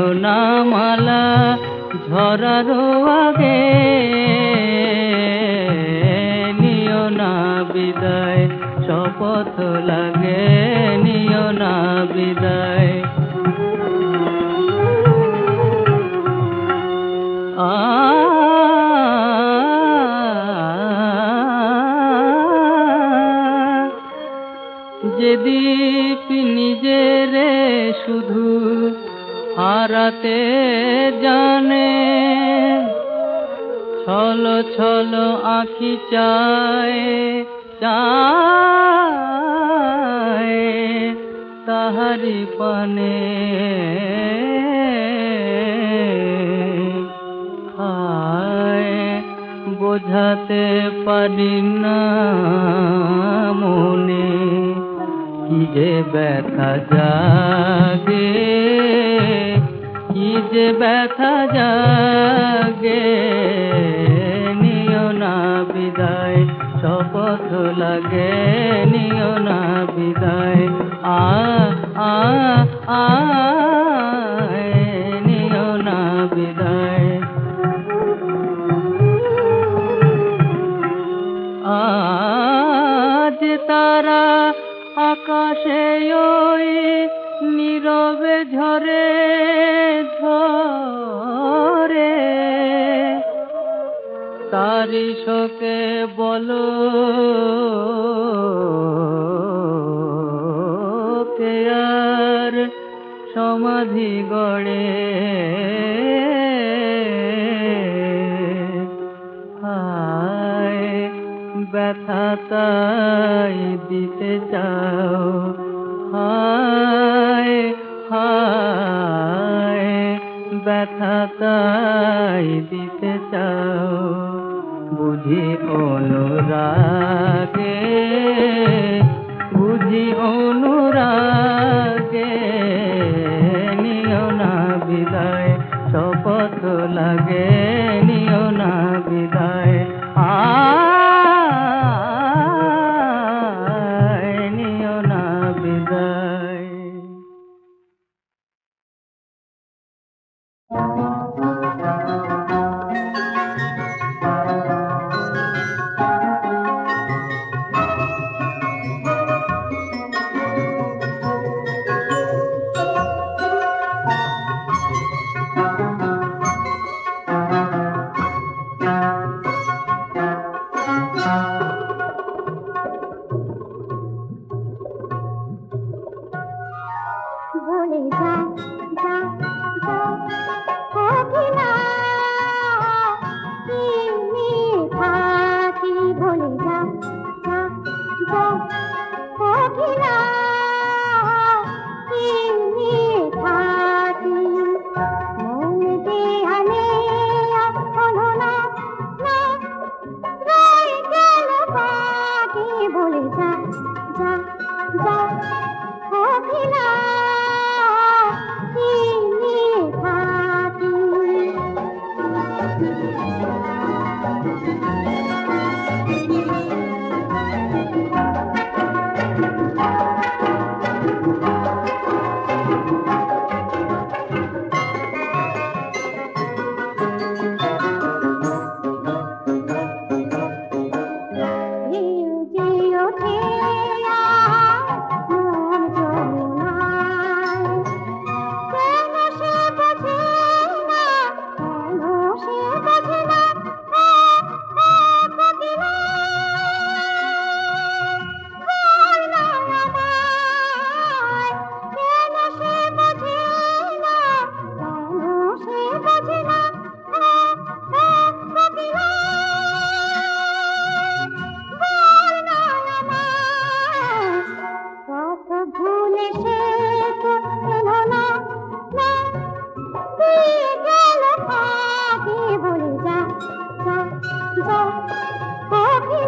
সোনামালা ঝরার আগে। নিও না বিদায় শপথ লাগে নিও না বিদায়। রাতে জানে, ছল ছল আঁকি চায় চায় তাহারি পানে। বোঝাতে পারি না মনে, কি যে ব্যথা জাগে। যে ব্যথা যাগে নিও না বিদায় শপথ লাগে নিও না বিদায়। আ আ আ। পরিশকে বলো। কে আর সমাধি গড়ে। হায়, ব্যথা তাই দিতে চাও। হায় হায়, ব্যথা তাই দিতে চাও। বুঝি অনুরাগে বুঝি অনুরাগে নিও না বিদায় শপথ লাগে। ও কি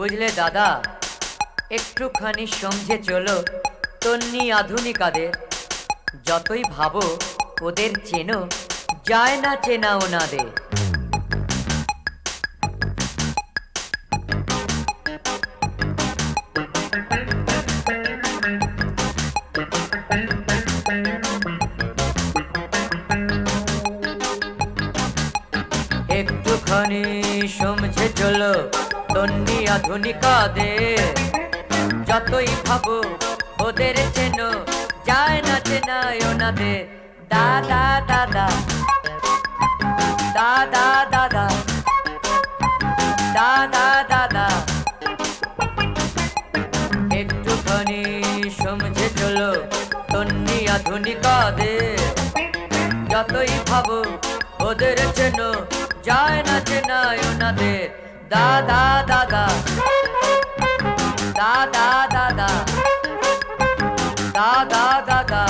বুঝলে দাদা? একটুখানি সমঝে চলো, তন্নি আধুনিকাদের। যতই ভাবো, ওদের চেনো, যায় না চেনা ওনাদের। একটুখানি সমঝে চলো তন্নি আধুনিকাদের যতই ভাবো, ওদের চেনো যায় না চেনায় ওনাদের দাদা দাদা দাদা দাদা দাদা দাদা একটুখানি সমঝে চলো তন্নি আধুনিকাদের যতই ভাবো, ওদের চেনো যায় না চেনায় ওনাদের দাদা দাদা দাদা দাদা দাদা দাদা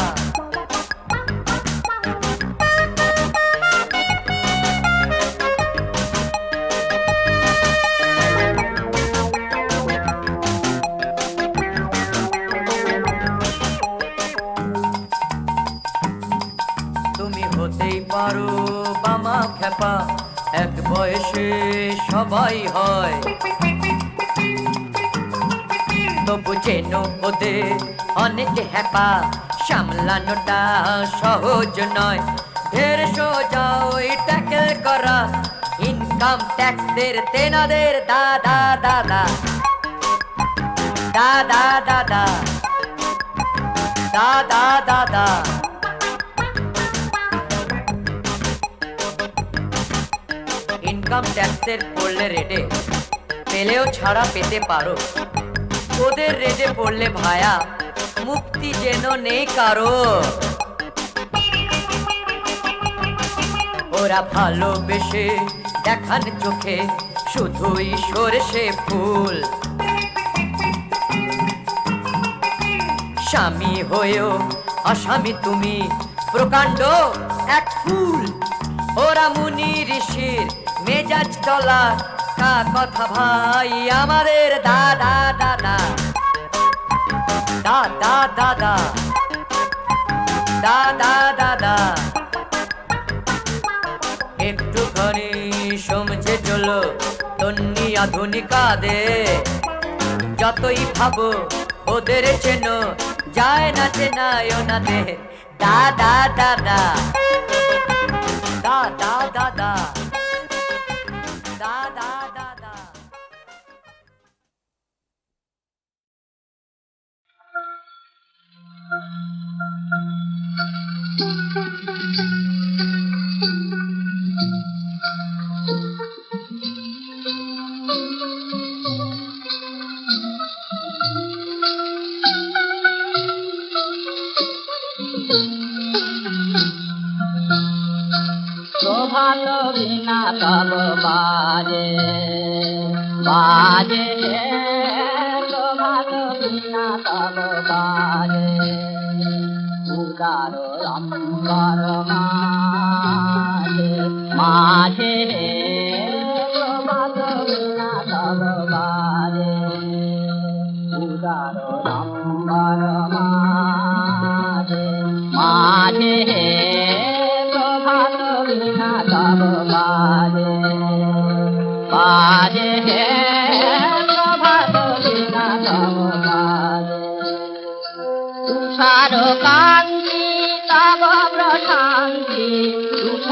তুমি হতেই পারো বামা খেপা বয়সে সবাই হয়। তবু যেন ওদের অনেক হ্যাপা, সামলানোটা সহজ নয়। ঢের সোজা ওই ট্যাকেল করা ইনকাম ট্যাক্সদের তেনাদের দাদা দাদা। দাদা দাদা। দাদা দাদা। ইনকাম ট্যাক্সের পড়লে রেটে পেলেও ছাড়া পেতে পারো। ওদের রেটে পড়লে ভায়া, মুক্তি যেন নেই কারও। ওরা ভালোবেসে দেখান চোখে, শুধুই সরষে ফুল। স্বামী হয়েও আসামি তুমি, প্রকাণ্ড এক ফুল। ওরা মুনি ঋষির মেজাজ তলা কা কথা ভাই, আমাদের দাদা দাদা। দাদা দাদা। দাদা দাদা। একটুখানি সমঝে চলো, তন্নি আধুনিকা দে যতই ভাবো, ওদের চেনো যায় না চেনায় ওনাদের। দাদা দাদা দাদা। দাদা দাদা। বিনা তব বাজে বাজে প্রভাত বিনা তব বাজে। উদার অম্বর মাঝে মাঝে প্রভাত বিনা তব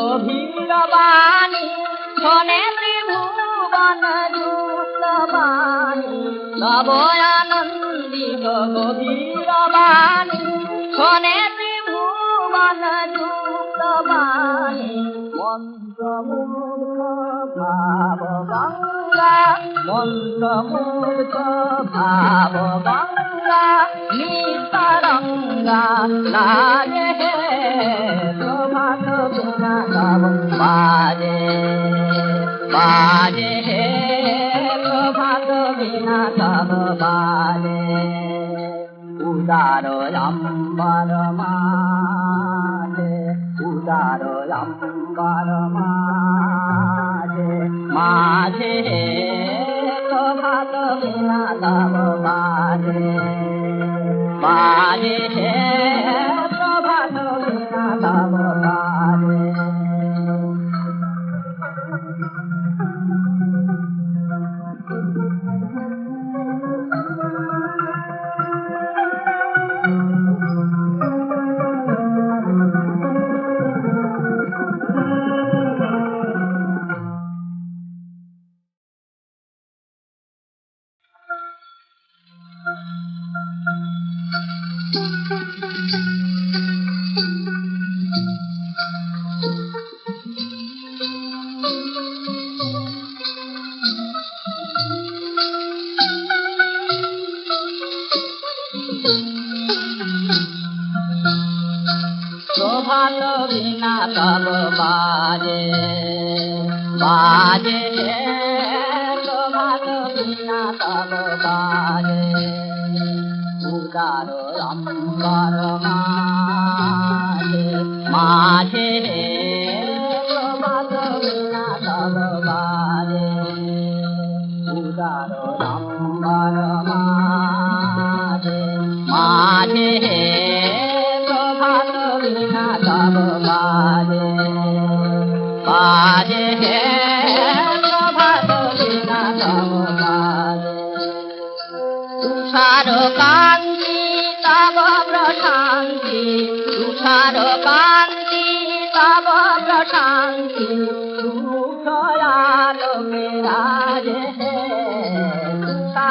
গভীর বাণী, শোনে ত্রিভুবন যুক্ত বাণী তব আনন্দিত গভীর বাণী, শোনে ত্রিভুবন যুক্ত বাণী মন্ত্রমূর্খ ভাব গঙ্গা মন্ত্রমূর্খ ভাব গঙ্গা নিতরঙ্গা লাগে প্রভাত তব বাজে বাজে প্রভাত বিনা তব বাজে উদার অম্বর মাঝে, উদার অম্বর মাঝে মাঝে প্রভাত বিনা বাজে প্রভাত বাজে তোমার বিনা তব বাজে উদার অম্বর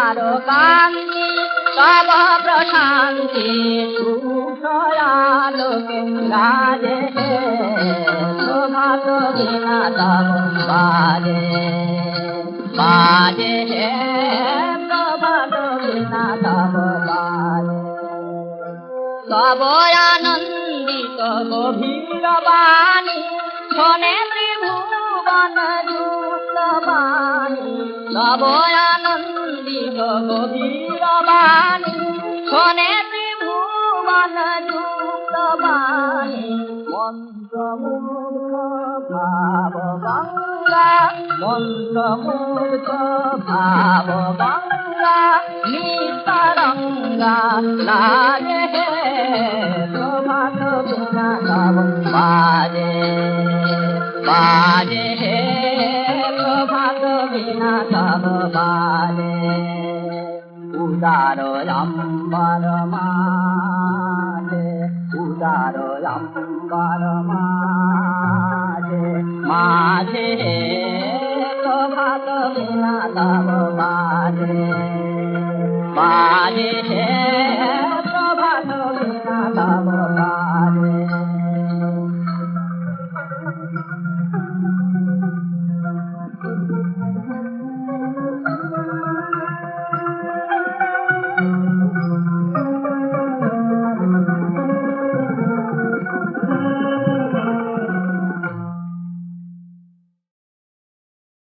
তুষার কান্তি তব প্রশান্তি তব বাজে তব আনন্দিত গভীর বাণী শোনে ত্রিভুবন বাণী তব আনন্দিত গভীর বাণী শোনে ত্রিভুবন যুক্ত বাণী মন্ত্রমূর্খ ভাব নিতরঙ্গা লাগে তব বাজে বাজে বাজে উদার অম্বর মাঝে উদার অম্বর মাঝে। মাঝে বিনা তব বাজে। বাজে